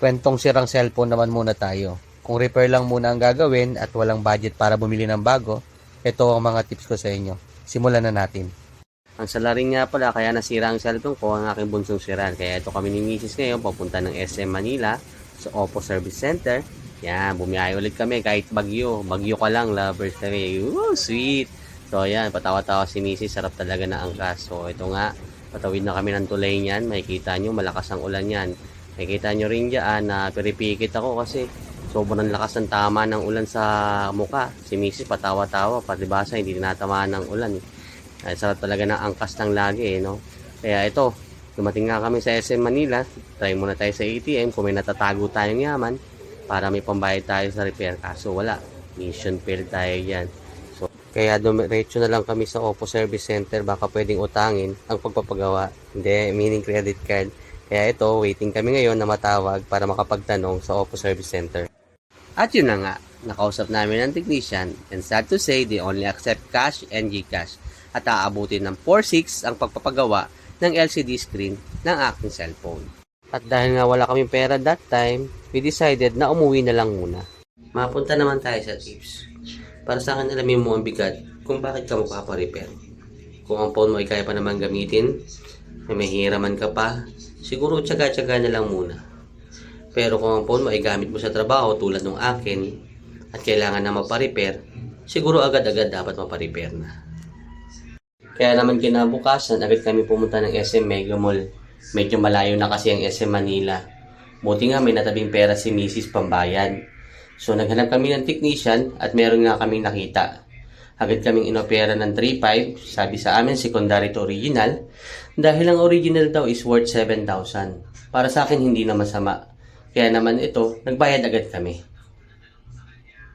Kwentong sirang cellphone naman muna tayo. Kung repair lang muna ang gagawin at walang budget para bumili ng bago, ito ang mga tips ko sa inyo. Simulan na natin. Ang salarin nga pala, kaya nasira ang cellphone ko, ang aking bunsong siran. Kaya ito kami ni Mrs. ngayon, papunta ng SM Manila sa Oppo Service Center. Yan, bumiyahe ulit kami kahit bagyo. Bagyo ka lang, lovers kami. Woo, sweet! So, yan, patawa-tawa si Mrs. Sarap talaga na angkas. So, ito nga, patawid na kami ng tulay niyan. Makikita nyo, malakas ang ulan yan. Makikita nyo rin dyan na piripikit ako kasi sobrang lakas ng tama ng ulan sa muka. Si Mrs. patawa-tawa, patibasa, hindi tinatamaan ng ulan. Eh. Ay, sarap talaga ng angkas ng lagi, eh, no? Kaya ito, dumating nga kami sa SM Manila. Try muna tayo sa ATM kung may natatago tayong yaman para may pambayad tayo sa repair. Kaso wala. Mission failed tayo yan. So, kaya dumiretso na lang kami sa Oppo Service Center. Baka pwedeng utangin ang pagpapagawa. Hindi, meaning credit card. Kaya ito, waiting kami ngayon na matawag para makapagtanong sa Oppo Service Center. At yun na nga, nakausap namin ang technician and sad to say they only accept cash and Gcash at aabutin ng 4.6 ang pagpapagawa ng LCD screen ng aking cellphone. At dahil nga wala kaming pera that time, we decided na umuwi na lang muna. Mapunta naman tayo sa tips. Para sa akin alamin mo ang bigat kung bakit ka magpaparepair. Kung ang phone mo ay kaya pa naman gamitin, may mahiraman ka pa, siguro tsaga-tsaga na lang muna. Pero kung ang phone mo ay gamit mo sa trabaho tulad ng akin at kailangan na maparepair, siguro agad-agad dapat maparepair na. Kaya naman kinabukasan, agad kami pumunta ng SM Mega Mall. Medyo malayo na kasi ang SM Manila. Buti nga may natabing pera si Mrs. Pambayan. So naghanap kami ng technician at meron nga kaming nakita. Agad kaming inopera ng 3.5, sabi sa amin secondary to original, dahil ang original daw is worth 7,000. Para sa akin hindi na masama. Kaya naman ito, nagbayad agad kami.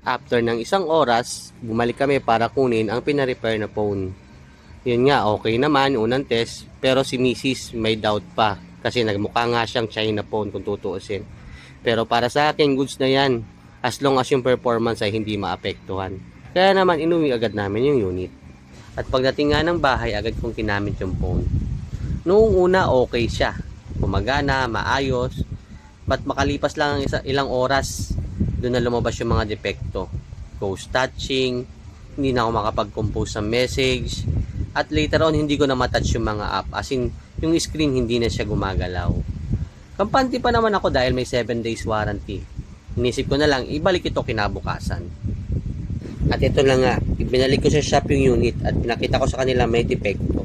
After ng isang oras, bumalik kami para kunin ang pinarepair na phone. Yun nga, okay naman, unang test, pero si Mrs. may doubt pa kasi nagmukha nga siyang China phone kung tutuusin. Pero para sa akin, goods na yan as long as yung performance ay hindi maapektuhan. Kaya naman inuwi agad namin yung unit. At pagdating nga ng bahay, agad kong kinamit yung phone. Noong una, okay siya. Gumagana, maayos. But makalipas lang ang isa, ilang oras, doon na lumabas yung mga depekto. Ghost touching, hindi na ako makapag-compose ng message, at later on, hindi ko na matouch yung mga app. As in, yung screen hindi na siya gumagalaw. Kampante pa naman ako dahil may 7 days warranty. Inisip ko na lang, ibalik ito kinabukasan. At ito na nga, ibinalik ko sa shop yung unit at pinakita ko sa kanila may depekto.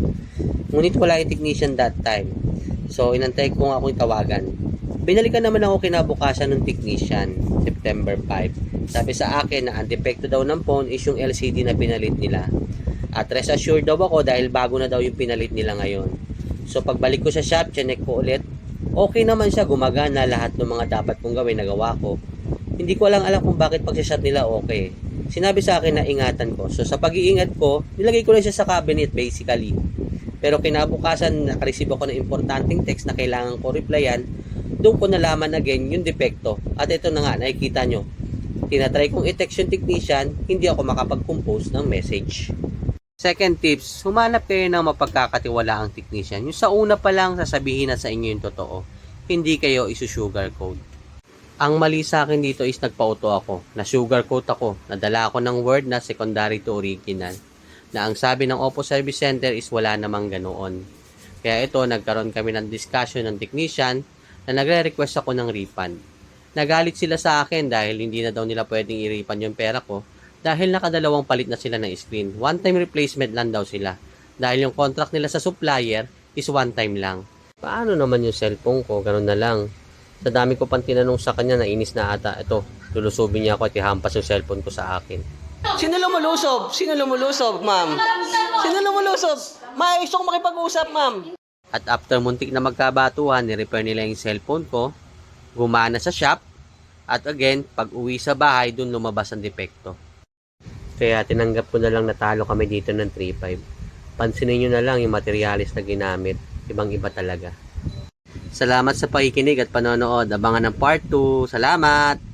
Ngunit wala yung technician that time. So, inantay ko nga akong tawagan. Binalikan naman ako kinabukasan ng technician, September 5. Sabi sa akin na ang depekto daw ng phone is yung LCD na pinalit nila. At rest assured daw ako dahil bago na daw yung pinalit nila ngayon. So pagbalik ko sa shop, chinek ko ulit. Okay naman siya, gumagana lahat ng mga dapat kong gawin, nagawa ko. Hindi ko lang alam kung bakit pag shop nila okay. Sinabi sa akin na ingatan ko. So sa pag-iingat ko, nilagay ko lang siya sa cabinet basically. Pero kinabukasan, nakareceive ako ng importanteng text na kailangan ko replyan. Doon ko nalaman again yung depekto. At ito na nga, nakikita nyo. Tinatry kong i-text yung technician, hindi ako makapag-compose ng message. Second tips, humanap kayo ng mapagkakatiwalaang technician. Yung sa una pa lang, sasabihin na sa inyo yung totoo. Hindi kayo isu-sugarcoat. Ang mali sa akin dito is nagpa-auto ako. Na-sugarcoat ako. Nadala ako ng word na secondary to original. Na ang sabi ng Oppo Service Center is wala namang ganoon. Kaya ito, nagkaroon kami ng discussion ng technician na nagre-request ako ng refund. Nagalit sila sa akin dahil hindi na daw nila pwedeng i-refund yung pera ko dahil nakadalawang palit na sila ng screen. One time replacement lang daw sila. Dahil yung contract nila sa supplier is one time lang. Paano naman yung cellphone ko? Ganun na lang. Sa dami ko pang tinanong sa kanya, nainis na ata. Ito, lulusubin niya ako at ihampas yung cellphone ko sa akin. Sino lumulusob? Sino lumulusob, ma'am? Sino lumulusob? Gusto ko makipag-usap, ma'am. At after muntik na magkabatuhan, ni-repair nila yung cellphone ko. Gumana sa shop. At again, pag uwi sa bahay, dun lumabas ang depekto. Kaya tinanggap ko na lang natalo kami dito ng 3.5. Pansinin nyo na lang yung materialis na ginamit. Ibang iba talaga. Salamat sa pakikinig at panonood. Abangan ng part 2. Salamat!